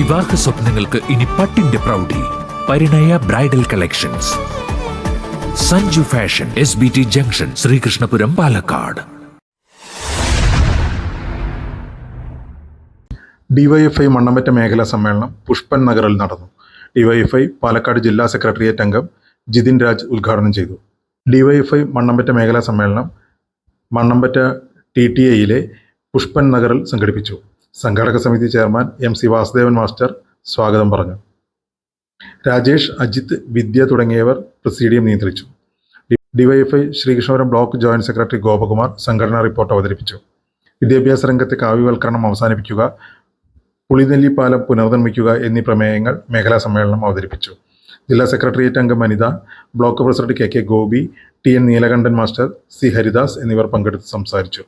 വിവാഹ സ്വപ്നങ്ങൾക്ക് ഇനി പട്ടിന്റെ പ്രൗഢി. Parinaya bridal collections. Sanju fashion S B T junction Sreekrishnapuram Palakkad. DYFI Mannamatta മേഖലാ സമ്മേളനം പുഷ്പൻ നഗറിൽ നടന്നു. ഡിവൈഎഫ്ഐ പാലക്കാട് ജില്ലാ സെക്രട്ടേറിയറ്റ് അംഗം ജിതിൻ രാജ് ഉദ്ഘാടനം ചെയ്തു. ഡിവൈഎഫ്ഐ മണ്ണമ്പറ്റ മേഖലാ സമ്മേളനം മണ്ണമ്പറ്റ ടി ടി എയിലെ പുഷ്പൻ നഗറിൽ സംഘടിപ്പിച്ചു. സംഘാടക സമിതി chairman M C Vasudevan master സ്വാഗതം പറഞ്ഞു. രാജേഷ് അജിത്ത് വിദ്യ തുടങ്ങിയവർ പ്രസീഡിയം നിയന്ത്രിച്ചു. DYFI Sreekrishnapuram block joint secretary Gopakumar സംഘടനാ റിപ്പോർട്ട് അവതരിപ്പിച്ചു. വിദ്യാഭ്യാസ രംഗത്തെ കാവ്യവൽക്കരണം അവസാനിപ്പിക്കുക പുളിനെല്ലിപ്പാലം പുനർനിർമ്മിക്കുക എന്നീ പ്രമേയങ്ങൾ മേഖലാ സമ്മേളനം അവതരിപ്പിച്ചു. ജില്ലാ സെക്രട്ടേറിയറ്റ് അംഗം Anitha block president K K Gopi T N Neelakantan master C Haridas എന്നിവർ പങ്കെടുത്ത് സംസാരിച്ചു.